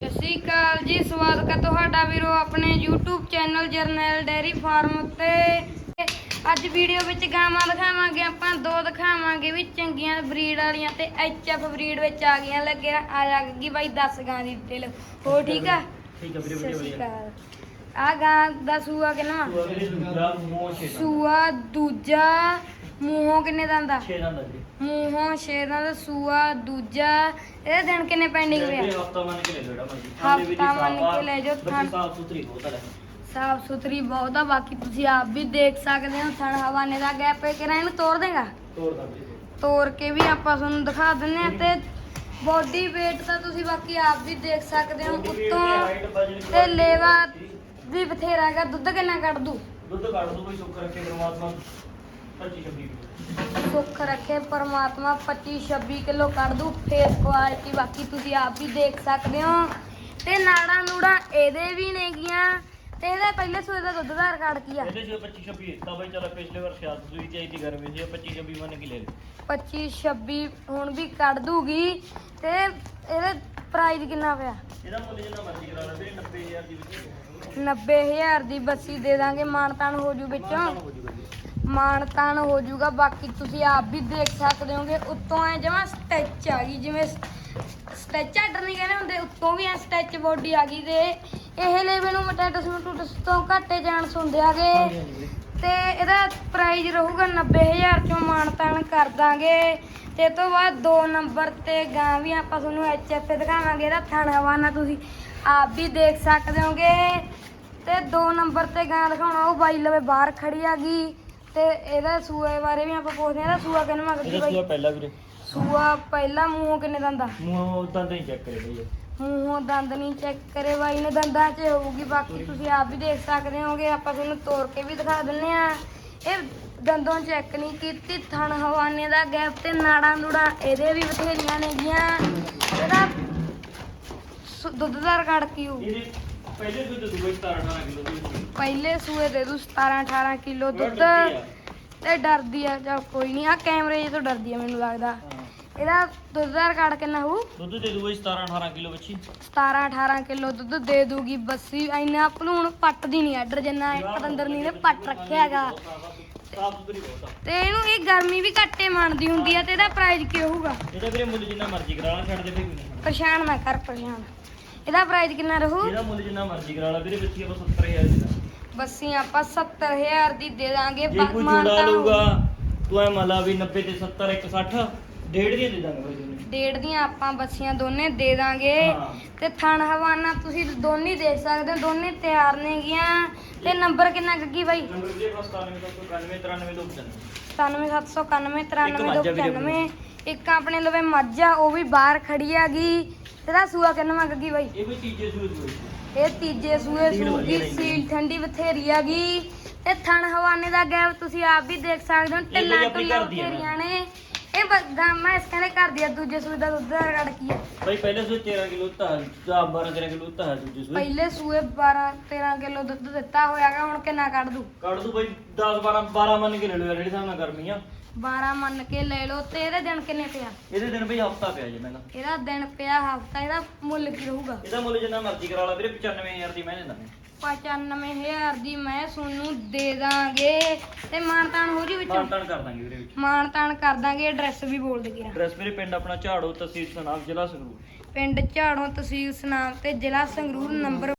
ਸਤਿ ਸ਼੍ਰੀ ਅਕਾਲ ਜੀ ਸਵਾਗਤ ਹੈ ਤੁਹਾਡਾ ਵੀਰੋ ਆਪਣੇ YouTube channel Jarnail dairy farm ਤੇ ਅੱਜ ਵੀਡੀਓ ਵਿੱਚ ਗਾਵਾਂ ਦਿਖਾਵਾਂਗੇ ਆਪਾਂ ਦੋ ਦਿਖਾਵਾਂਗੇ ਵੀ ਚੰਗੀਆਂ ਬਰੀਡ ਵਾਲੀਆਂ ਤੇ ਐਚਐਫ ਬਰੀਡ ਵਿੱਚ ਆ ਗਈਆਂ। ਲੱਗੇ ਆ ਜਾਗੀ ਬਾਈ 10 ਗਾਂ ਦੀ ਡਿਟੇਲ ਹੋ ਠੀਕ ਆ? ਠੀਕ ਹੈ ਵੀਰੇ ਸਤਿ ਸ਼੍ਰੀ ਅਕਾਲ। ਆ ਗਾਂ ਦਾ ਸੂਆ ਕਿੰਨਾ ਸੂਆ ਦੂਜਾ ਮੂੰਹੋਂ ਕਿੰਨੇ ਦਾ ਹੁੰਦਾ ਛੇ ਦਾ ਵੀਰੇ ਮੂੰਹੋਂ ਛੇਦਾਂ ਦਾ ਸੂਆ ਦੂਜਾ ਇਹਦੇ ਦਿਨ ਕਿੰਨੇ ਪੈਂਡਿੰਗ ਪਿਆ ਹਫਤਾ ਮੰਨ ਕੇ ਲੈ ਲਓ ਜਿਹੜਾ ਮਰਜ਼ੀ। ਹਫ਼ਤਾ ਮੰਨ ਕੇ ਲੈ ਜਾਓ, ਥਾਂ- ਸਾਫ਼ ਸੁਥਰੀ ਬਹੁਤ ਹੈ ਸਾਫ਼ ਸੁਥਰੀ ਬਹੁਤ ਆ ਬਾਕੀ ਤੁਸੀਂ ਆਪ ਵੀ ਦੇਖ ਸਕਦੇ ਹੋ ਥਣ ਹਵਾਨੇ ਦਾ ਗੈਪ ਹੈ ਕਿਰਾਂ ਇਹਨੂੰ ਤੋੜ ਦੇਗਾ? ਤੋੜ ਦਾ ਵੀਰੇ ਤੋੜ ਕੇ ਵੀ ਆਪਾਂ ਤੁਹਾਨੂੰ ਦਿਖਾ ਦਿੰਨੇ ਆ ਤੇ ਬੋਡੀ weight ਤਾਂ ਤੁਸੀਂ ਬਾਕੀ ਆਪ ਵੀ ਦੇਖ ਸਕਦੇ ਹੋ ਉੱਤੋਂ ਤੇ ਲੇਵਾ ਵੀ ਬਥੇਰਾ ਹੈਗਾ ਦੁੱਧ ਕਿੰਨਾ ਕੱਢ ਦੂ? ਦੁੱਧ ਕੱਢ ਦੋ ਕੋਈ ਸੁੱਖ ਰੱਖੇ ਪ੍ਰਮਾਤਮਾ 25 26 ਸੁੱਖ ਰੱਖੇ ਪਰਮਾਤਮਾ 25 26 ਕਿਲੋ ਕੱਢ ਦੂ ਫੇਸ ਕੁਆਲਿਟੀ ਬਾਕੀ ਤੁਸੀਂ ਆਪ ਵੀ ਦੇਖ ਸਕਦੇ ਹੋ। ਤੇ ਨਾੜਾਂ ਨੂੜਾਂ ਇਹਦੇ ਵੀ ਨੇਗੀਆਂ। ਤੇ ਇਹਦਾ ਪਹਿਲੇ ਸੂਏ ਦਾ ਦੁੱਧ ਦਾ ਰਿਕਾਰਡ ਕੀ ਆ? ਇਹਦੇ ਚ 25 26 ਤਾਂ ਬਈ ਚਲ ਪਿਛਲੇ ਵਾਰ ਸ਼ਾਦ ਸੂਈ ਚਾਹੀਦੀ ਗਰਮੀ ਸੀ 25 26 ਮੰਨ ਕੇ ਲੈ ਲੈ 25 26 ਹੁਣ ਵੀ ਕੱਢ ਦੂਗੀ। ਤੇ ਇਹਦੇ ਪ੍ਰਾਈਸ ਕਿੰਨਾ ਪਿਆ? ਇਹਦਾ ਮੁੱਲ ਜਿੰਨਾ ਮਰਜ਼ੀ ਕਰਾ ਲੈ ਵੀਰੇ 90000 ਦੀ ਵਿੱਚ। 90000 ਦੀ ਬੱਸੀ ਦੇ ਦਾਂਗੇ ਮਾਨਤਾਨ ਹੋ ਜੂ ਵਿੱਚੋਂ। ਜੀ ਮਾਨਤਾਨ ਹੋ ਜੂਗਾ ਬਾਕੀ ਤੁਸੀਂ ਆਪ ਵੀ ਦੇਖ ਸਕਦੇ ਹੋਗੇ ਉੱਤੋਂ ਐ ਜਮਾ ਸਟੈਚ ਆ ਗਈ ਜਿਵੇਂ ਸਟੈਚ ਆਰਡਰ ਨਹੀਂ ਕਹਿੰਦੇ ਹੁੰਦੇ ਉੱਤੋਂ ਵੀ ਐ ਸਟੈਚ ਬੋਡੀ ਆ ਗਈ ਤੇ ਇਹ ਲੈਵੇ ਨੂੰ ਮਟੈਟਸ ਮਟੂਟਸ ਤੋਂ ਘੱਟੇ ਜਾਣ ਸੁਣਦੇ ਆਗੇ। ਤੇ ਇਹਦਾ ਪ੍ਰਾਈਸ ਰਹੂਗਾ 90000 ਚੋਂ ਮਾਨਤਾਨ ਕਰ ਦਾਂਗੇ। ਤੇ ਤੋਂ ਬਾਅਦ 2 ਨੰਬਰ ਤੇ ਗਾਂ ਵੀ ਆਪਾਂ ਤੁਹਾਨੂੰ ਐਚਐਫ ਦਿਖਾਵਾਂਗੇ ਇਹਦਾ ਥਣ ਹਵਾਨਾ ਤੁਸੀਂ ਆਪ ਵੀ ਦੇਖ ਸਕਦੇ ਹੋਗੇ। ਤੇ 2 ਨੰਬਰ ਤੇ ਗਾਂ ਦਿਖਾਉਣਾ ਉਹ ਬਾਈ ਲਵੇ ਬਾਹਰ ਖੜੀ ਆ ਗਈ। ਤੇ ਇਹਦਾ ਸੂਏ ਬਾਰੇ ਵੀ ਆਪਾਂ ਪੁੱਛਦੇ ਹਾਂ ਇਹਦਾ ਸੂਆ ਕਿੰਨਾ ਮੰਗਦੀ ਇਹਦਾ ਸੂਆ ਪਹਿਲਾ ਵੀਰੇ। ਸੂਆ ਪਹਿਲਾ ਮੂੰਹੋਂ ਕਿੰਨੇ ਦੰਦਾ ਮੂੰਹ ਉਦਾਂ ਤਾਂ ਹੀ ਚੈੱਕ ਕਰੇ ਬਈ ਮੂੰਹੋਂ ਦੰਦ ਨਹੀਂ ਚੈੱਕ ਕਰੇ ਬਾਈ ਨੇ ਦੰਦਾਂ 'ਚ ਹੋਊਗੀ ਬਾਕੀ ਤੁਸੀਂ ਆਪ ਵੀ ਦੇਖ ਸਕਦੇ ਹੋਗੇ ਆਪਾਂ ਤੁਹਾਨੂੰ ਤੋੜ ਕੇ ਵੀ ਦਿਖਾ ਦਿੰਨੇ ਆ। ਇਹ ਦੰਦੋਂ ਚੈੱਕ ਨਹੀਂ ਕੀਤੀ ਥਣ ਹਵਾਨੇ ਦਾ ਗੈਪ ਤੇ ਨਾੜਾਂ ਨੂੜਾਂ ਇਹਦੇ ਵੀ ਬਥੇਰੀਆਂ ਨੇਗੀਆਂ। ਇਹਦਾ ਸੁ- ਦੁੱਧ ਦਾ ਰਿਕਾਰਡ ਕੀ ਹੋਊ? ਇਹਦੇ ਪਹਿਲੇ ਦੁੱਧ ਦੁਬਈ 17 18 ਕਿਲੋ ਦੀ ਵਿੱਚ ਪਹਿਲੇ ਸੂਏ ਦੇ ਦੂ 17 18 ਕਿਲੋ ਦੁੱਧ। ਤੇ ਡਰਦੀ ਆ ਚਲ ਕੋਈ ਨਹੀਂ ਆ ਕੈਮਰੇ ਤੋਂ ਡਰਦੀ ਆ ਮੈਨੂੰ ਲੱਗਦਾ। ਇਹਦਾ ਦੁੱਧ ਦਾ ਰਿਕਾਰਡ ਕਿੰਨਾ ਹੋਊ? ਦੁੱਧ ਦੇ ਦੂਗਾ 17 18 ਕਿਲੋ ਵਿੱਚ 17 18 ਕਿਲੋ ਦੁੱਧ ਦੇ ਦੂਗੀ ਬੱਸੀ। ਇੰਨਾ ਭਲੂਣ ਪੱਟਦੀ ਨਹੀਂ ਆਰਡਰ ਜਿੰਨਾ ਪਤੰਦਰ ਨਹੀਂ ਨੇ ਪੱਟ ਰੱਖਿਆ ਹੈਗਾ। ਸਾਫ਼ ਸੁਥਰੀ ਬਹੁਤ ਆ। ਤੇ ਇਹਨੂੰ ਇਹ ਗਰਮੀ ਵੀ ਘੱਟੇ ਮੰਨਦੀ ਹੁੰਦੀ ਆ ਤੇ ਇਹਦਾ ਪ੍ਰਾਈਸ ਕੀ ਹੋਊਗਾ? ਇਹਦਾ ਵੀਰੇ ਮੁੱਲ ਜਿੰਨਾ ਮਰਜ਼ੀ ਕਰਾ ਲਾ ਛੱਡ ਦੇ ਫੇ ਕੋਈ ਨਹੀਂ ਪਰੇਸ਼ਾਨ ਨਾ ਕਰ ਪਰੇਸ਼ਾਨ। ਇਹਦਾ ਪ੍ਰਾਈਸ ਕਿੰਨਾ ਰਹੂ? ਇਹਦਾ ਮੁੱਲ ਜਿੰਨਾ ਮਰਜ਼ੀ ਕਰਾ ਲਾ ਵੀਰੇ ਬੱਚੀ ਆਪਾਂ 70000 ਦੀ ਦਾ ਬੱਸੀ ਆਪਾਂ 70000 ਦੀ ਦੇ ਦਾਂਗੇ ਜੇ ਕੋਈ ਜੋੜਾ। ਲਊਗਾ ਤੂੰ ਐ ਮਲਾ ਵੀ 90 ਤੇ 70 ਇੱਕ 60 ਡੇਢ ਦੀਆਂ ਦੇ ਦਾਂਗੇ ਬਾਈ ਤੁਹਾਨੂੰ ਡੇਢ ਦੀਆਂ ਆਪਾਂ ਬੱਸੀਆਂ ਦੋਨੇ ਦੇ ਦਾਂਗੇ। ਹਾਂ। ਤੇ ਥਣ ਹਵਾਨਾ ਤੁਸੀਂ ਦੋਨੇ ਦੇਖ ਸਕਦੇ ਹੋ ਦੋਨੇ ਤਿਆਰ ਨੇਗੀਆਂ ਤੇ ਨੰਬਰ ਕਿੰਨਾ ਗੱਗੀ ਬਾਈ? ਨੰਬਰ ਵੀਰੇ 97 ਤੋਂ 91 93 ਤੋਂ 95 9791 ਇੱਕ ਆਪਣੇ ਲਵੇ ਮੱਝ ਆ ਉਹ ਵੀ ਬਾਹਰ ਖੜੀ ਹੈਗੀ ਤੇਰਾ ਸੂਆ ਕਿੰਨਾ ਗੱਗੀ ਬਾਈ? ਇਹ ਕੋਈ ਤੀਜੇ ਸੂਏ ਸੂਏ ਇਹ ਤੀਜੇ ਸੂਏ ਸੂਗੀ ਸੀਲ ਠੰਡੀ ਬਥੇਰੀ ਹੈਗੀ ਤੇ ਥਣ ਹਵਾਨੇ ਦਾ ਗੈਪ ਤੁਸੀਂ ਆਪ ਵੀ ਦੇਖ ਸਕਦੇ ਹੋ ਦੀ ਆ ਬਥੇਰੀਆਂ ਨੇ। ਇਹ ਗਾਮਾ ਇਸ ਕਹਿੰਦੇ ਘਰ ਦੀ ਆ ਦੂਜੇ ਸੂਏ ਦਾ ਦੁੱਧ ਦਾ ਕੀ ਆ। ਬਾਈ ਪਹਿਲੇ ਸੂਏ 13 ਕਿਲੋ ਤਾਂ 12 13 ਕਿਲੋ ਤਾਂ ਹੈ ਦੂਜੇ ਸੂਏ। ਪਹਿਲੇ ਸੂਏ 12 13 ਕਿਲੋ ਦੁੱਧ ਦਿੱਤਾ ਹੋਇਆਗਾ ਹੁਣ ਕਿੰਨਾ ਕੱਢ ਦੂ ਕੱਢ ਦੂ ਬਾਈ 10 12 12 ਮੰਨ ਕੇ ਲੈ ਲਓ ਜਿਹੜੇ ਹਿਸਾਬ ਨਾਲ ਗਰਮੀ ਆ। 12 ਮੰਨ ਕੇ ਲੈ ਲਓ ਤੇ ਇਹਦੇ ਦਿਨ ਕਿੰਨੇ ਪਿਆ? ਇਹਦੇ ਦਿਨ ਬਈ ਹਫਤਾ ਪਿਆ ਜੇ ਮੈਨਾਂ। ਇਹਦਾ ਦਿਨ ਪਿਆ ਹਫਤਾ ਇਹਦਾ ਮੁੱਲ ਕੀ ਰਹੂਗਾ? ਇਹਦਾ ਮੁੱਲ ਜਿੰਨਾ ਮਰਜ਼ੀ ਕਰਾ ਲਾ ਵੀਰੇ 95000 ਦੀ ਮੈਂ ਦਿੰਦਾ 95000 ਦੀ ਮੈਂ ਤੁਹਾਨੂੰ ਦੇ ਦਾਂਗੇ ਤੇ ਮਾਨਤਾਨ ਹੋ ਜੂ ਵਿੱਚੋਂ? ਮਾਨਤਾਨ ਕਰ ਦਾਂਗੇ ਵੀਰੇ ਵਿੱਚ। ਮਾਨਤਾਨ ਕਰ ਦਾਂਗੇ ਐਡਰੈਸ ਵੀ ਬੋਲ ਦੇ ਕਿਰਾ। ਐਡਰੈਸ ਵੀਰੇ ਪਿੰਡ ਆਪਣਾ ਝਾੜੋ ਤਹਿਸੀਲ ਸਨਾਮ ਜ਼ਿਲ੍ਹਾ ਸੰਗਰੂਰ। ਪਿੰਡ ਝਾੜੋਂ ਤਹਿਸੀਲ ਸਨਾਮ ਤੇ ਜ਼ਿਲ੍ਹਾ ਸੰਗਰੂਰ ਨੰਬਰ